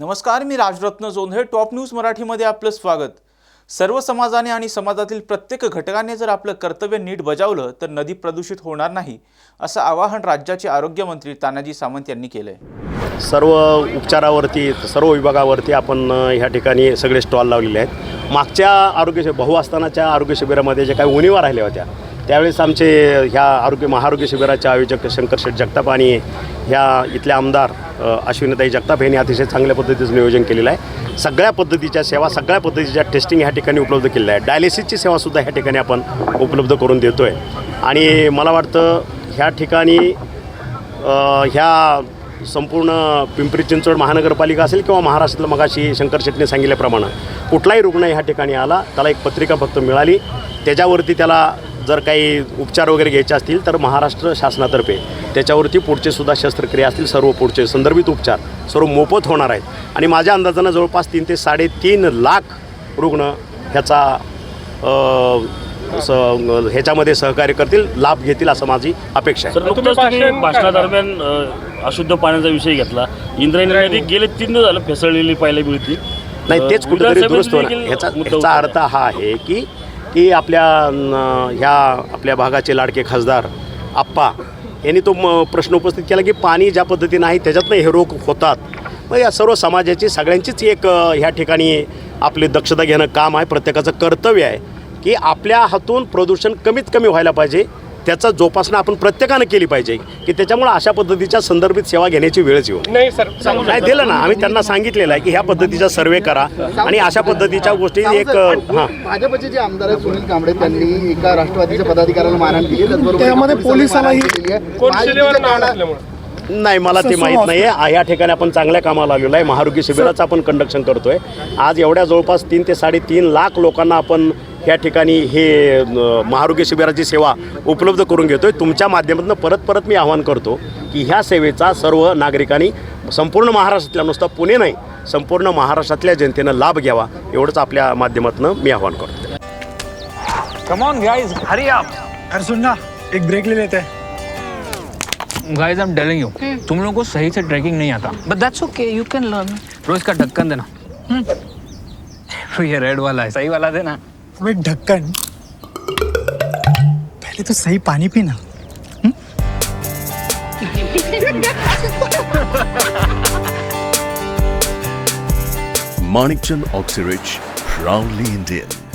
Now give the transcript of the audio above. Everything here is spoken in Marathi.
नमस्कार मी राजरत्न जोंधळे टॉप न्यूज मराठीमध्ये आपलं स्वागत. सर्व समाजाने आणि समाजातील प्रत्येक घटकाने जर आपलं कर्तव्य नीट बजावलं तर नदी प्रदूषित होणार नाही असं आवाहन राज्याचे आरोग्यमंत्री तानाजी सावंत यांनी केलं आहे सर्व उपचारावरती सर्व विभागावरती आपण ह्या ठिकाणी सगळे स्टॉल लावलेले आहेत. मागच्या आरोग्य शि- बहु असतानाच्या आरोग्य शिबिरामध्ये जे काही उणीवा राहिल्या होत्या त्यावेळेस आमचे ह्या आरोग्य महाआरोग्य शिबिराचे आयोजक शंकर शेठ जगताप आणि ह्या इथल्या आमदार अ, अश्विनीताई जगताप यांनी अतिशय चांगल्या पद्धतीचं नियोजन केलेलं आहे. सगळ्या पद्धतीच्या सेवा सगळ्या पद्धतीच्या टेस्टिंग ह्या ठिकाणी उपलब्ध केलेल्या आहे डायलिसिसची सेवासुद्धा ह्या ठिकाणी आपण उपलब्ध करून देतो आहे आणि मला वाटतं ह्या ठिकाणी ह्या संपूर्ण पिंपरी चिंचवड महानगरपालिका असेल किंवा महाराष्ट्रातलं मगाशी शंकर शेट्टीने सांगितल्याप्रमाणे कुठलाही रुग्ण ह्या ठिकाणी आला त्याला एक पत्रिका फक्त मिळाली. त्याच्यावरती त्याला जर काही उपचार वगैरे घ्यायचे असतील तर महाराष्ट्र शासनातर्फे त्याच्यावरती पुढचे सुद्धा शस्त्रक्रिया असतील सर्व पुढचे संदर्भित उपचार सर्व मोफत होणार आहेत. आणि माझ्या अंदाजानं जवळपास तीन ते साडेतीन लाख रुग्ण ह्याचा अ, स- ह्याच्यामध्ये सहकार्य करतील लाभ घेतील असं माझी अपेक्षा आहे. नुकतंच तुम्ही भाषणादरम्यान अशुद्ध पाण्याचा विषय घेतला. इंद्रायणी नदी गेले तीन दिवस झालं फेसळलेली पाहायला मिळते नाही तेच कुठेतरी दुरुस्त होणार. ह्याचा. अर्थ हा आहे की की आपल्या न, ह्या आपल्या भागाचे लाडके खासदार आप्पा यांनी तो म- प्रश्न उपस्थित केला की पाणी ज्या पद्धतीनं आहे त्याच्यातनं हे रोग होतात. मग या सर्व समाजाची सगळ्यांचीच एक ह्या ठिकाणी आपली दक्षता घेणं काम आहे प्रत्येकाचं कर्तव्य आहे की आपल्या हातून प्रदूषण कमीत कमी व्हायला पाहिजे. त्याचा जोपासना आपण प्रत्येकानं केली पाहिजे की त्याच्यामुळे अशा पद्धतीच्या संदर्भित सेवा घेण्याची वेळच येऊ. नाही सर सांगू नाही दिलं ना आम्ही त्यांना सांगितलेलं आहे की ह्या पद्धतीचा सर्वे करा आणि अशा पद्धतीच्या गोष्टी एक हां. भाजपचे जे आमदार आहेत सुनील कांबळे त्यांनी एका राष्ट्रवादीच्या पदाधिकाऱ्याला मारहाण केली त्यामध्ये नसल्यामुळे नाही मला ते माहीत नाही आहे या ठिकाणी आपण चांगल्या कामाला आलेलो आहे. महारोग्य शिबिराचं आपण कंडक्शन करतोय. आज एवढ्या जवळपास तीन ते साडेतीन लाख लोकांना आपण या ठिकाणी हे महारोग्य शिबिराची सेवा उपलब्ध करून घेतोय. तुमच्या माध्यमातून परत परत मी आवाहन करतो की ह्या सेवेचा सर्व नागरिकांनी संपूर्ण महाराष्ट्रातल्या नुसतं पुणे नाही संपूर्ण महाराष्ट्रातल्या जनतेनं लाभ घ्यावा एवढंच आपल्या माध्यमातून मी आवाहन करतो. कम ऑन गाइस हरी आप अरे सुन ना एक ब्रेक ले लेते. हैं guys I am telling you तुम लोगों को सही से ट्रैकिंग नहीं आता. But that's okay you can learn रोज का ढक्कन देना. हम्म। ये रेड वाला है. सही वाला देना. अबे ढक्कन पहले तो सही पानी पीना Manikchand Oxyrich, proudly Indian.